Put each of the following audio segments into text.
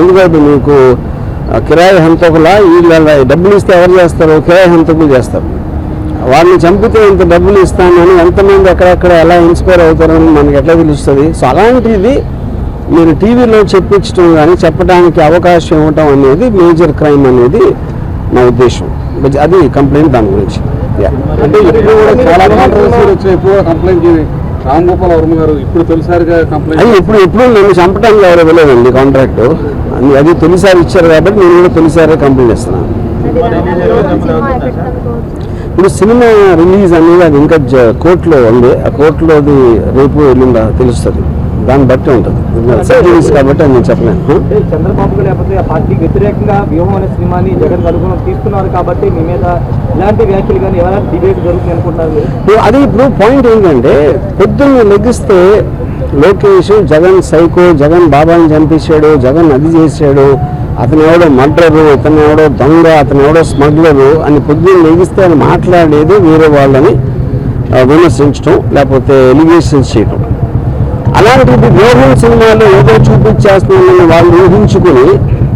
ఎందుకంటే మీకు కిరాయి హంతకుల వీళ్ళ డబ్బులు ఇస్తే ఎవరు చేస్తారు? కిరాయి హంతకులు చేస్తారు. వాళ్ళని చంపితే ఇంత డబ్బులు ఇస్తానని ఎంతమంది ఎక్కడెక్కడ ఎలా ఇన్స్పైర్ అవుతారని మనకి ఎట్లా తెలుస్తుంది? సో అలాంటిది మీరు టీవీలో చెప్పించడం కానీ చెప్పడానికి అవకాశం ఇవ్వటం అనేది మేజర్ క్రైమ్ అనేది నా ఉద్దేశం. అది కంప్లైంట్ దాని గురించి. అంటే ఇప్పుడు కూడా చాలా కంప్లైంట్ రామ్ గోపాల్ వర్మ గారు ఇప్పుడు తొలిసారిగా అది కంప్లైంట్ ఇప్పుడు ఇప్పుడు నన్ను చంపడానికి ఎవరు ఇవ్వలేదండి కాంట్రాక్ట్. అది అది తొలిసారి ఇచ్చారు కాబట్టి నేను కూడా తొలిసారి కంప్లైంట్ ఇస్తున్నాను ఇప్పుడు సినిమా రిలీజ్ అనేది అది ఇంకా కోర్టులో ఉంది. ఆ కోర్టులో అది రేపు ఎల్లుండా తెలుస్తుంది. దాన్ని బట్టి ఉంటుంది. సర్జరీస్ కాబట్టి అది నేను చెప్పలేను. చంద్రబాబు లేకపోతే ఆ పార్టీకి వ్యతిరేకంగా వ్యూహం అనే సినిమాని జగన్ అనుగుణం తీసుకున్నారు కాబట్టి మీ మీద ఇలాంటి వ్యాఖ్యలు కానీ ఎవరైనా డిబేట్ జరుగుతుంది అనుకుంటున్నారు ఇప్పుడు అది ఇప్పుడు పాయింట్ ఏంటంటే పొద్దున్న లెగిస్తే లోకేష్ జగన్ సైకో జగన్ బాబాని చంపించాడు జగన్ అది చేశాడు అతను ఎవడో మర్డరు అతను ఎవడో దొంగ అతను ఎవడో స్మగ్లరు అని పొద్దున్న లెగిస్తే అని మాట్లాడేది వేరే వాళ్ళని విమర్శించడం లేకపోతే ఎలిగేషన్స్ చేయటం. అలాంటిది మోహన్ సినిమాలో ఏదో చూపించేస్తున్నామని వాళ్ళు ఊహించుకుని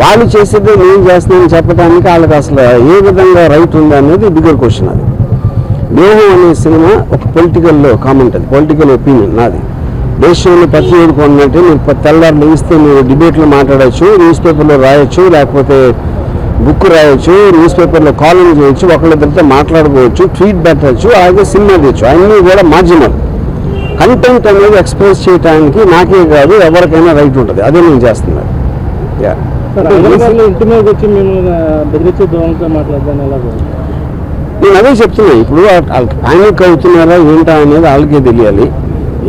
వాళ్ళు చేసేది నేను చేస్తున్నాను చెప్పడానికి వాళ్ళకి అసలు ఏ విధంగా రైట్ ఉంది అనేది బిగ్గర్ క్వశ్చన్ అది. వ్యూహం అనే సినిమా ఒక పొలిటికల్లో కామెంట్ అది పొలిటికల్ ఒపీనియన్ నాది. దేశంలో ప్రతి ఒక్కరికి ఉన్నట్టు మీరు తెల్లారు లేస్తే మీరు డిబేట్లో మాట్లాడచ్చు న్యూస్ పేపర్లో రాయొచ్చు లేకపోతే బుక్ రాయొచ్చు న్యూస్ పేపర్లో కాలం చేయొచ్చు ఒకళ్ళిద్దరితో మాట్లాడుకోవచ్చు ట్వీట్ పెట్టచ్చు అలాగే సినిమా తీయచ్చు. అన్నీ కూడా మార్జినల్ కంటెంట్ అనేది ఎక్స్ప్రెస్ చేయడానికి నాకే కాదు ఎవరికైనా రైట్ ఉంటుంది. అదే నేను చేస్తున్నాను యా. నేను అదే చెప్తున్నా. ఇప్పుడు ప్యానిక్ అవుతున్నారా ఏంటా అనేది వాళ్ళకే తెలియాలి.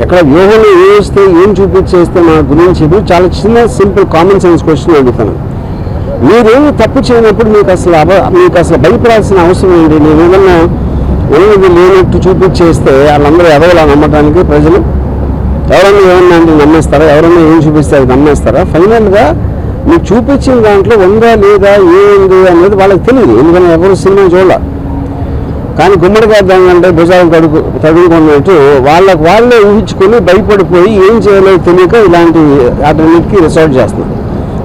ఎక్కడ వ్యూహంలో ఏ వస్తే ఏం చూపించేస్తే నా గురించి చాలా చిన్న సింపుల్ కామన్ సెన్స్ క్వశ్చన్ అడుగుతాను. మీరేమి తప్పు చేయనప్పుడు మీకు అసలు మీకు అసలు భయపడాల్సిన అవసరం ఏంటి? నేను ఏదన్నా ఉన్నది లేనట్టు చూపించేస్తే వాళ్ళందరూ ఎదవలా నమ్మటానికి ప్రజలు ఎవరన్నా ఏమన్నా అంటే నమ్మేస్తారా? ఎవరన్నా ఏం చూపిస్తే అది నమ్మేస్తారా? ఫైనల్గా మీకు చూపించిన దాంట్లో ఉందా లేదా ఏముంది అనేది వాళ్ళకి తెలియదు. ఎందుకంటే ఎవరు సినిమా చూడాల. కానీ గుమ్మడికాయ అంటే భుజాలు తడుకు తడుముకున్నట్టు వాళ్ళకు వాళ్ళే ఊహించుకొని భయపడిపోయి ఏం చేయాలో తెలియక ఇలాంటి వాటన్నిటికీ రిసార్ట్ చేస్తున్నారు.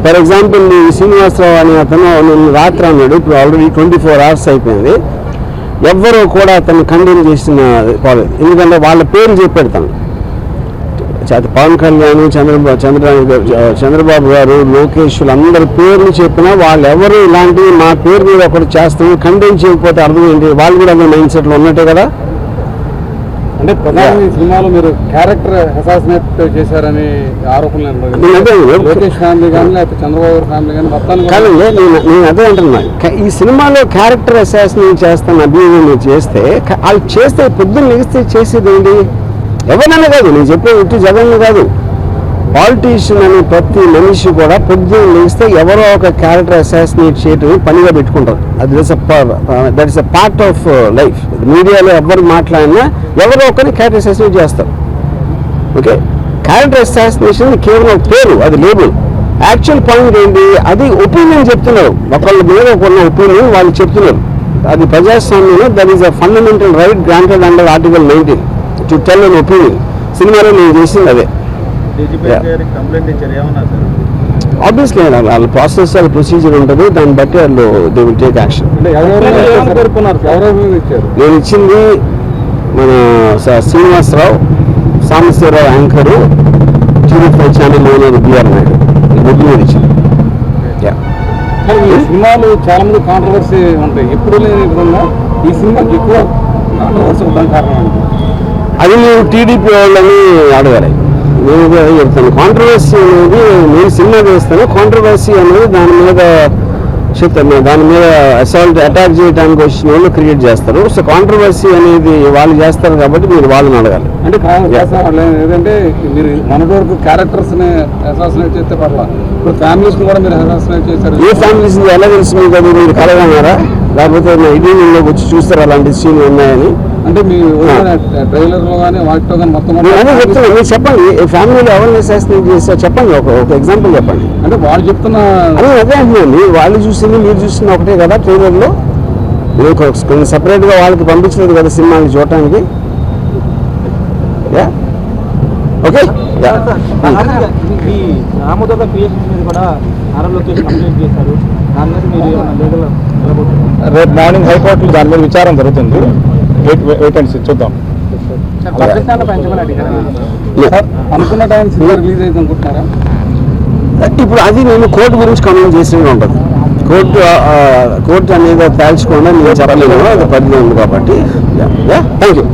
ఫర్ ఎగ్జాంపుల్ శ్రీనివాసరావు అనే అతను నిన్న రాత్రి అన్నాడు. ఇప్పుడు ఆల్రెడీ ట్వంటీ ఫోర్ అవర్స్ అయిపోయింది. ఎవ్వరూ కూడా తను ఖండన చేసిన కాలేదు ఎందుకంటే వాళ్ళ పేరు చెప్పాడు తను పవన్ కళ్యాణ్ చంద్రబాబు చంద్ర చంద్రబాబు గారు లోకేష్ అందరి పేర్లు చెప్పినా వాళ్ళు ఎవరు ఇలాంటివి మా పేరు మీద ఒకటి చేస్తాము ఖండన చేయకపోతే అర్థం ఏంటి? వాళ్ళు కూడా అదే మైండ్ సెట్లో ఉన్నట్టే కదా? అంటే ప్రధానంగా ఈ సినిమాలో మీరు క్యారెక్టర్ అసాసినేట్ చేశారని ఆరోపణలు లోకేష్ ఫ్యామిలీ కానీ లేకపోతే చంద్రబాబు ఫ్యామిలీ కానీ మొత్తాన్ని నేను అదే అంటున్నా. ఈ సినిమాలో క్యారెక్టర్ అసాసినేట్ చేస్తాను అభియోగం చేస్తే వాళ్ళు చేస్తే పొద్దున్న లెగిస్తే చేసేది ఏంటి? ఎవరైనా కాదు నేను చెప్పేది ఇటు జగన్ కాదు. పాలిటీషియన్ అనే ప్రతి మనిషి కూడా పొద్దున్న లేస్తే ఎవరో ఒక క్యారెక్టర్ అసాసినేట్ చేయటం పనిగా పెట్టుకుంటారు. అది that is a part of life మీడియాలో ఎవరు మాట్లాడినా ఎవరో ఒకరిని క్యారెక్టర్ అసాసినేట్ చేస్తారు. ఓకే క్యారెక్టర్ అసాసినేషన్ కేవలం ఒక పేరు అది లేబుల్ యాక్చువల్ పాయింట్ ఏంటి? అది ఒపీనియన్ చెప్తున్నారు. ఒకళ్ళ మీద ఉన్న ఒపీనియన్ వాళ్ళు చెప్తున్నారు. అది ప్రజాస్వామ్యంలో that is a fundamental right granted under article nineteen to tell an opinion సినిమాలో నేను చేసింది అదే. ఆబ్వియస్లీ వాళ్ళ ప్రాసెస్ వాళ్ళ ప్రొసీజర్ ఉంటుంది. దాన్ని బట్టి వాళ్ళు దే విల్ టేక్ యాక్షన్ నేను ఇచ్చింది మన స- Srinivasarao Sambasivarao anchor TV five channel owner BR Naidu. ఈ ముగ్గురు మీద ఇచ్చింది. సినిమాలు చాలా మంది కాంట్రవర్సీ ఉంటాయి. ఎప్పుడు లేని విధంగా ఈ సినిమాకి ఎక్కువ కాంట్రవర్సీ ఉండడానికి కారణం? అది నేను టీడీపీ వాళ్ళని అడగాలి నేను చెప్తాను. కాంట్రవర్సీ అనేది నేను సినిమా చేస్తాను. కాంట్రవర్సీ అనేది దాని మీద చెప్తాను దాని మీద అసాల్ట్ అటాక్ చేయడానికి వచ్చిన వాళ్ళు క్రియేట్ చేస్తారు. సో కాంట్రవర్సీ అనేది వాళ్ళు చేస్తారు కాబట్టి మీరు వాళ్ళని అడగాలి. అంటే మీరు మొన్నటి వరకు క్యారెక్టర్స్ అసాసినేట్ చేస్తే పర్లా. ఇప్పుడు ఫ్యామిలీస్ని కూడా మీరు అసాసినేట్ చేశారు. ఏ ఫ్యామిలీస్ ఎలా తెలుసు మీకు అది? మీరు కలగన్నారా? లేకపోతే ఎడిటింగ్లోకి వచ్చి చూస్తారా అలాంటి సీన్లు ఉన్నాయని? అంటే మీ ట్రైలర్లో కానీ వాటితో కానీ మొత్తం నేను మీరు చెప్పండి ఫ్యామిలీలో ఎవరిని చేస్తారో చెప్పండి ఒక ఒక ఎగ్జాంపుల్ చెప్పండి. అంటే వాళ్ళు చెప్తున్న అదే అదే అంటున్నాను వాళ్ళు చూసింది మీరు చూసింది ఒకటే కదా కొ- కొంచెం సపరేట్గా వాళ్ళకి పంపించలేదు కదా సినిమాని చూడటానికి. యా ఓకే యా సార్, ఈ రామోదర క్రియేషన్స్ మీద కూడా లొకేషన్ కంప్లైంట్ చేశారు. దాని మీద మీరు రేపు మార్నింగ్ హైకోర్టులో దాని మీద విచారం జరుగుతుంది. వెయిట్ వెయిట్ అండ్ సీ చూద్దాం. అనుకున్న టైం సినిమా రిలీజ్ అయితే అనుకుంటున్నారా ఇప్పుడు అది నేను కోర్టు గురించి కమెంట్ చేసి ఉంటుంది. కోర్టు కోర్టు అనేది తేల్చకుండా నేను చెప్పలేను. అది పరిధి ఉంది కాబట్టి థ్యాంక్ యూ